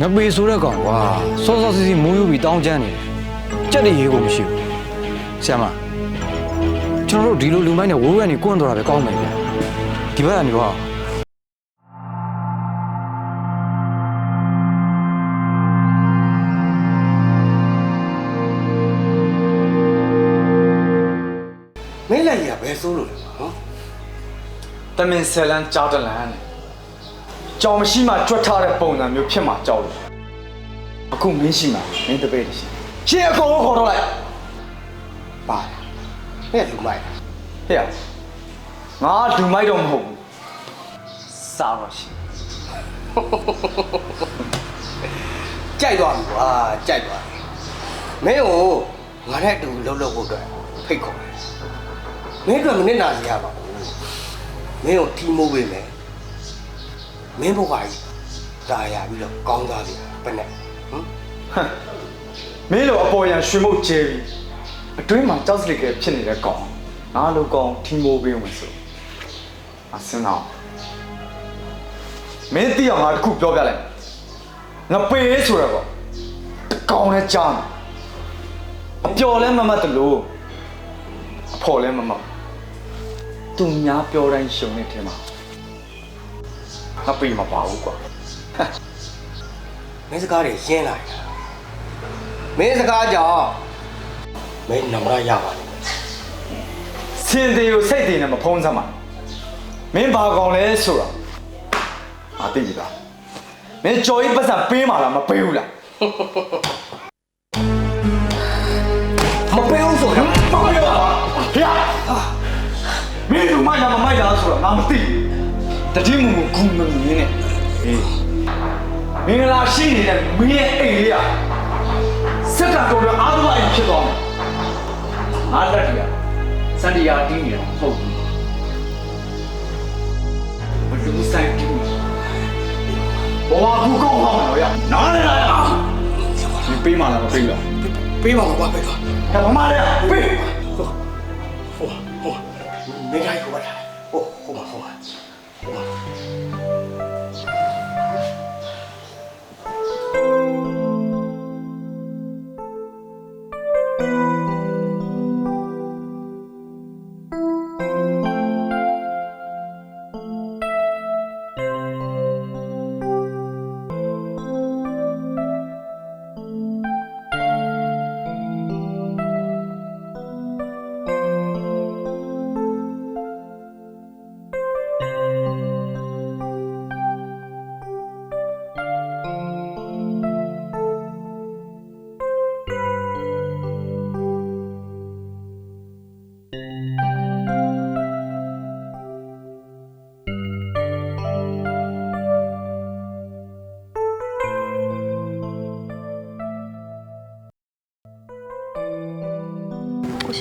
ငပေဆိုတဲ့ကောင်ကွာစောစောစီစီမိုးယူပြီးတောင်းချမ်းနေတယ်ကြက်တည်းရေးကိုမရှိဘူးဆရာမကျွန်တော်တို့ဒီလိုလူမိုင်းနဲ့ဝိုးရနေကွန့်တော့တာပဲကောင်းမယ်ဗျဒီဘက်ကနေတော့မင်းလက်ကြီးကဘယ်စိုးလို့လဲဟမ် တမင်ဆယ်လန်းကြားတလန်းနဲ့ကြောင်မရှိမှကြွက်ထားတဲ့ပုံစံမျိုးဖြစ်မှာကြောက်လို့အခုမင်းရှိမှာမင်းတပည့်တရှိရှင်းအကုန်လုံးခေါ်တော့လိုက်ပါမင်းကလူမိုက်ဟဲ့ရငါဒူမိုက်တော့မဟုတ်ဘူးစားတော့ရှိကြိုက်သွားပြီကွာကြိုက်သွားပြီမင်းကိုငါနဲ့အတူလှုပ်လှုပ်ဖို့အတွက်ဖိတ်ခေါ်တယ်မင်းအတွက်မနစ်နာစီရပါဘူး မင်းကိုထီမိုးပေးမယ်မင်းဘဝကြီးตายရပြီးတော့ကောင်းသားပြီဘယ်နဲ့ဟမ် ဟမ်မင်းလိုအပေါ်ရန်ရွှေမုတ်ကျဲပြီးအတွင်းမှာကြောက်စလိကဲဖြစ်နေတဲ့ကောင်ငါလိုကောင်ထီမိုးပေးဝင်ဆိုအစင်းအောင်မင်းသိအောင်ငါတစ်ခုပြောပြလိုက်ငါပေးဆိုရပေါ့တကောင်နဲ့ကြားမယ်အပျော်လဲမမတ်တလို့အဖော်လဲမမတ် သူများပြောတိုင်းရှုံနေတယ်မှာငါပေးမပါဘူးကွာမင်းစကားတွေရှင်းလာတာမင်းစကားကြောင့်မင်းနမရရပါလိမ့်မယ်စင်သေးကိုစိတ်တည်နဲ့မဖုံးစမ်းပါမင်းဘာကောင်လဲဆိုတာအာသိပြီလားမင်းကြော်ကြီးပတ်စံပေးမှလားမပေးဘူးလား မင်းတို့မိုက်တာမမိုက်တာဆိုတာငါမသိဘူးတတိမူမူဂူမမင်းနဲ့ဟေးမင်္ဂလာရှိနေတဲ့မင်းရဲ့အိမ်လေးကစက်တာတော်တော်အားလုံးအိမ်ဖြစ်သွားမယ်ငါလက်တီးကစန္ဒီယာတင်းနေတော့မဟုတ်ဘူးမလူဆိုင်တင်းနေဘဝကူကောင်းပါမယ်ရနားလေလားဒီပေးမှလားမပေးလားပေးပါမကွာပေးပါဟဲ့မမလေးပေးဟိုဟို မင်းတိုင်းဟိုလာဟိုဟိုမှာဟိုမှာဟိုမှာ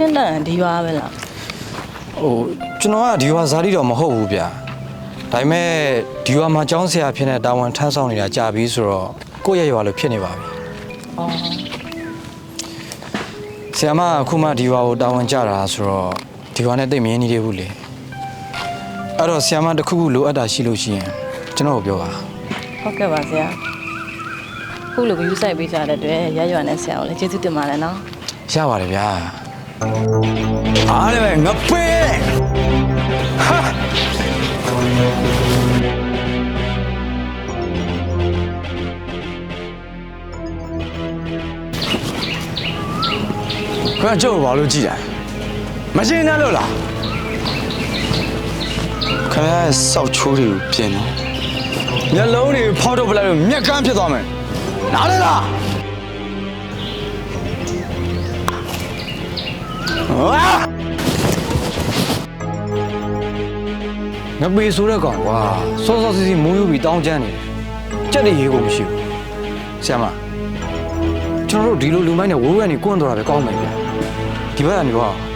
ကိုရှင်းတန်ဒီရွာပဲလားဟိုကျွန်တော်ကဒီရွာဇာတိတော့မဟုတ်ဘူးဗျဒါပေမဲ့ဒီရွာမှာကျောင်းဆရာဖြစ်နေတဲ့တာဝန်ထမ်းဆောင်နေတာကြာပြီဆိုတော့ကိုယ့်ရဲ့ရွာလိုဖြစ်နေပါပြီအော်ဆရာမကအခုမှဒီရွာကိုတာဝန်ကြတာဆိုတော့ဒီရွာနဲ့တိတ်မရင်းနေသေးဘူးလေအဲ့တော့ဆရာမတစ်ခုခုလိုအပ်တာရှိလို့ရှိရင်ကျွန်တော်ကိုပြောပါဟုတ်ကဲ့ပါဆရာခုလိုယူဆိုင်ပေးကြတဲ့အတွက်ရရွာနဲ့ဆရာကိုလည်းကျေးဇူးတင်ပါတယ်နော်ရပါတယ်ဗျာ အားလည်းငါပေးဟာခဏကြောက်ဘာလို့ကြည်တာမရှင်းနဲ့လို့လားခင်ဗျားရဲ့စောက်ချိုးတွေကိုပြင်တော့မျက်လုံးတွေဖောက်တော့ပလိုက်လို့မျက်ကန်းဖြစ်သွားမယ်နားလေလား ငပေဆိုတဲ့ကောင်ကွာစောစောစီစီမိုးယူပြီးတောင်းချမ်းနေတယ်ကြက်တည်းရေးကိုမရှိဘူးဆရာမကျွန်တော်တို့ဒီလိုလူမိုင်းနဲ့ဝိုးရနေကွန့်တော့တာပဲကောင်းမယ်ဗျဒီဘက်ကနေတော့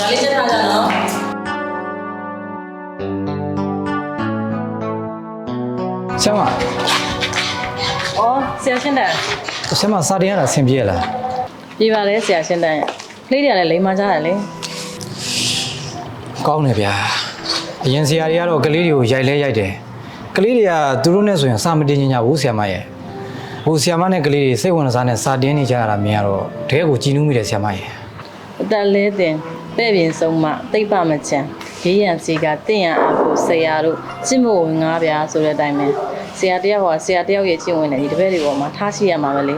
ဒါလေးချက်ထားကြနော်ဆရာမဩဆရာရှင်းတန်ဆရာမစာတင်ရတာဆင်ပြေရလားပြပါလေဆရာရှင်းတန်ကလေးတွေကလည်းလိမ်မာကြတယ်လေကောင်းတယ်ဗျာအရင်ဆရာတွေကတော့ကလေးတွေကိုရိုက်လဲရိုက်တယ်ကလေးတွေကသူတို့နဲ့ဆိုရင်စာမတင်ညညာဘူးဆရာမရဲ့ဟိုဆရာမနဲ့ကလေးတွေစိတ်ဝင်စားနဲ့စာတင်နေကြရတာမြင်ရတော့တကယ်ကိုကြည်နူးမိတယ်ဆရာမရဲ့အသက်လဲတင် ပဲ့ပြင်ဆုံးမှတိတ်ပမချံရေးရန်စီကတင့်ရအဖို့ဆရာတို့ကျင့်ဖို့ဝင်ငါးဗျာဆိုတဲ့အတိုင်းပဲဆရာတယောက်ဟာဆရာတယောက်ရဲ့ကျင့်ဝင်တဲ့ဒီတပည့်တွေပေါ်မှာထားရှိရမှာပဲလေ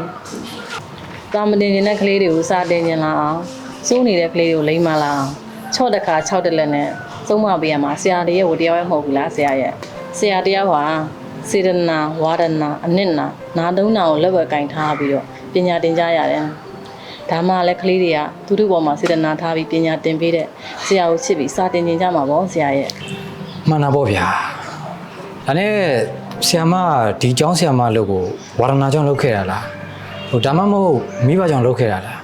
တာမတင်နေတဲ့ကလေးတွေကိုစာတင်ကျင်လာအောင်စိုးနေတဲ့ကလေးတွေကိုလိမ့်မလာအောင်ချော့တစ်ခါ၆တက်လက်နဲ့သုံးမပေးရမှာဆရာတယောက်ကိုတရားရဲမဟုတ်ဘူးလားဆရာရဲ့ဆရာတယောက်ဟာစေတနာဝါဒနာအနစ်နာနာတုံးနာကိုလက်ဝဲကင်ထားပြီးတော့ပညာတင်ကြရတယ် ဒါမှလည်းကလေးတွေကသူတို့ပေါ်မှာစေတနာထားပြီးပညာသင်ပေးတဲ့ဆရာကိုချစ်ပြီးစာသင်ကျင်ကြမှာပေါ့ဆရာရဲ့မှန်တာပေါ့ဗျာဒါနဲ့ဆရာမဒီကျောင်းဆရာမလို့ကိုဝါရဏကျောင်းလုပ်ခဲ့တာလားဟိုဒါမှမဟုတ်မိဘကျောင်းလုပ်ခဲ့တာလား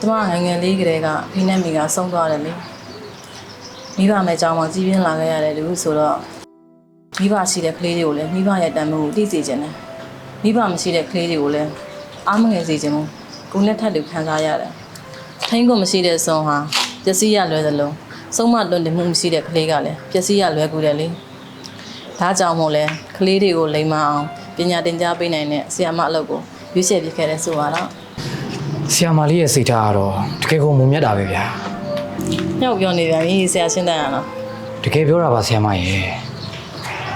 ကျမငငယ်လေးကလေးကဖိနဲ့မိကဆုံးသွားတယ်လေမိဘမဲ့ကျောင်းမှာကြီးပြင်းလာခဲ့ရတယ်လို့ဆိုတော့မိဘရှိတဲ့ကလေးတွေကိုလည်းမိဘရဲ့တန်ဖိုးကိုသိစေချင်တယ်မိဘမရှိတဲ့ကလေးတွေကိုလည်းအားမငယ်စေချင်ဘူး ကိုယ်နဲ့ထပ်တူခံစားရတယ်ထိန်းကိုမရှိတဲ့ဆုံးဟာပျက်စီးရလွယ်သလိုဆုံးမလွန်တယ်မှုမရှိတဲ့ကလေးကလည်းပျက်စီးရလွယ်ကူတယ်လေဒါကြောင့်မို့လဲကလေးတွေကိုလိမ်မအောင်ပညာသင်ကြားပေးနိုင်တဲ့ဆရာမအလုပ်ကိုရွေးချယ်ပြခဲ့တဲ့ဆိုပါတော့ဆရာမလေးရဲ့စိတ်ထားကတော့တကယ်ကိုမုံမြတ်တာပဲဗျာညောက်ပြောနေပြန်ပြီဆရာရှင်းတန်ရလားတကယ်ပြောတာပါဆရာမရဲ့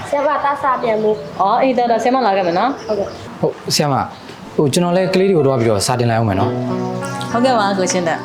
ဆရာမတဆပြန်မှု။အော်အေးတော်တော်ဆရာမလာခဲ့မယ်နော်ဟုတ်ကဲ့ဟုတ်ဆရာမ ဟိုကျွန်တော်လည်းကလေးတွေကိုတော့ပြီးတော့စာတင်လိုက်အောင်မယ်နော်။ဟုတ်ကဲ့ပါကိုရှင်းတန်